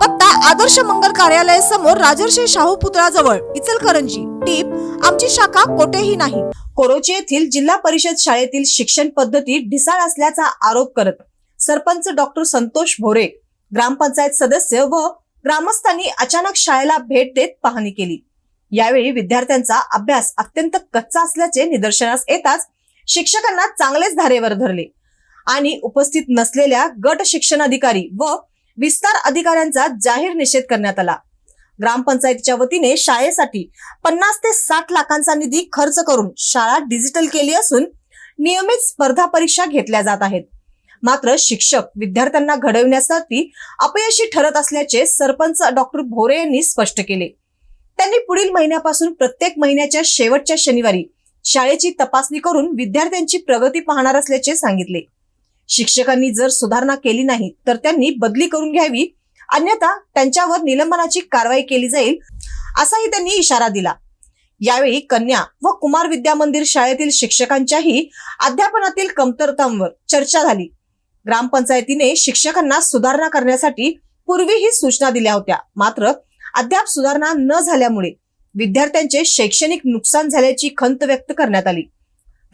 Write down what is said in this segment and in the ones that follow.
पत्ता आदर्श मंगल कार्यालय समोर राजर्षी शाहू पुतळाजवळ इचलकरंजी. टीप आमची शाखा कोठेही नाही. कोरोची येथील जिल्हा परिषद शाळेतील शिक्षण पद्धती ढिसाळ असल्याचा आरोप करत सरपंच डॉक्टर संतोष भोरे ग्रामपंचायत सदस्य व ग्रामस्थांनी अचानक शाळेला भेट देत पाहणी केली. यावेळी विद्यार्थ्यांचा अभ्यास अत्यंत कच्चा असल्याचे निदर्शनास येताच शिक्षकांना चांगलेच धारेवर धरले आणि उपस्थित नसलेल्या गट शिक्षण अधिकारी व विस्तार अधिकाऱ्यांचा जाहीर निषेध करण्यात आला. ग्रामपंचायतीच्या वतीने शाळेसाठी पन्नास ते साठ लाखांचा निधी खर्च करून शाळा डिजिटल केली असून नियमित स्पर्धा परीक्षा घेतल्या जात आहेत. मात्र शिक्षक विद्यार्थ्यांना घडविण्यासाठी अपयशी ठरत असल्याचे सरपंच डॉक्टर भोरे यांनी स्पष्ट केले. त्यांनी पुढील महिन्यापासून प्रत्येक महिन्याच्या शेवटच्या शनिवारी शाळेची तपासणी करून विद्यार्थ्यांची प्रगती पाहणार असल्याचे सांगितले. शिक्षकांनी जर सुधारणा केली नाही तर त्यांनी बदली करून घ्यावी. अन्यथा त्यांच्यावर निलंबनाची कारवाई केली जाईल असाही त्यांनी इशारा दिला. यावेळी कन्या व कुमार विद्या मंदिर शाळेतील शिक्षकांच्याही अध्यापनातील कमतरतांवर चर्चा झाली. ग्रामपंचायतीने शिक्षकांना सुधारणा करण्यासाठी पूर्वीही सूचना दिल्या होत्या मात्र अद्याप सुधारणा न झाल्यामुळे विद्यार्थ्यांचे शैक्षणिक नुकसान झाल्याची खंत व्यक्त करण्यात आली.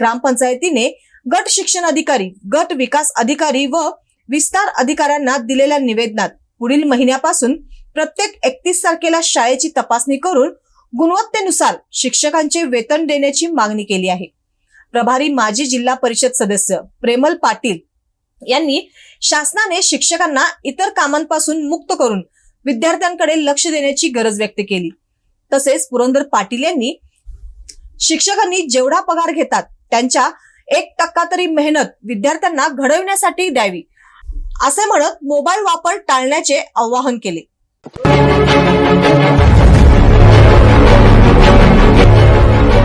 ग्रामपंचायतीने गट शिक्षण अधिकारी गट विकास अधिकारी व विस्तार अधिकाऱ्यांना दिलेल्या निवेदनात पुढील महिन्यापासून प्रत्येक एकतीस तारखेला शाळेची तपासणी करून गुणवत्तेनुसार शिक्षकांचे वेतन देण्याची मागणी केली आहे. प्रभारी माजी जिल्हा परिषद सदस्य प्रेमल पाटील यांनी शासनाने शिक्षकांना इतर कामांपासून मुक्त करून विद्यार्थ्यांकडे लक्ष देण्याची गरज व्यक्त केली. तसेच पुरंदर पाटील यांनी शिक्षकांनी जेवढा पगार घेतात त्यांच्या एक टक्का तरी मेहनत विद्यार्थ्यांना घडविण्यासाठी द्यावी असे म्हणत मोबाईल वापर टाळण्याचे आवाहन केले.